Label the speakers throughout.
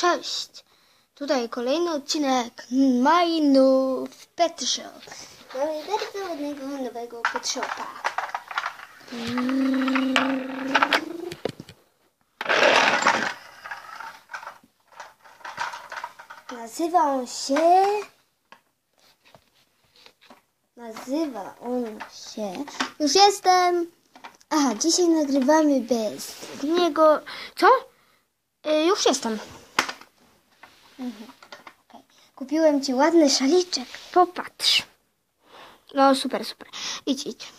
Speaker 1: Cześć! Tutaj kolejny odcinek My New Pet Shop. Mamy bardzo ładnego nowego pet shopa. Nazywa on się... Nazywa on się... Już jestem! Aha, dzisiaj nagrywamy bez niego... Co? Y, już jestem. Mhm. Okej. Kupiłem ci ładny szaliczek. Popatrz. No super, super. Idź, idź.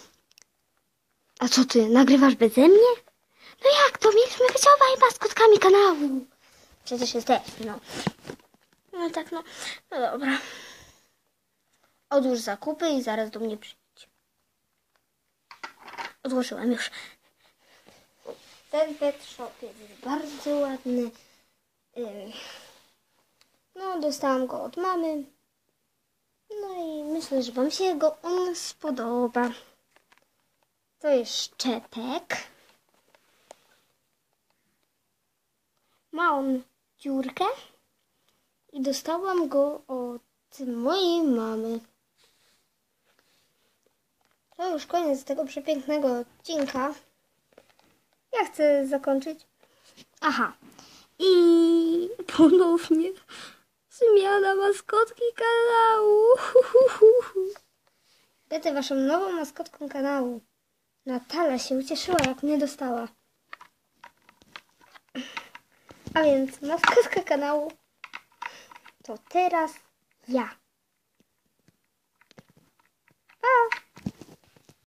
Speaker 1: A co ty, nagrywasz beze mnie? No jak to? Mieliśmy być obaj maskotkami kanału. Przecież jesteśmy, no. No tak, no. No dobra. Odłóż zakupy i zaraz do mnie przyjdź. Odłożyłam już. Ten pet shop jest bardzo ładny. Ym, No, dostałam go od mamy. No i myślę, że Wam się go on spodoba. To jest szczepek. Ma on dziurkę i dostałam go od mojej mamy. To już koniec tego przepięknego odcinka. Ja chcę zakończyć. Aha. I ponownie zmiana maskotki kanału. Będę waszą nową maskotką kanału. Natala się ucieszyła, jak mnie dostała. A więc maskotka kanału to teraz ja.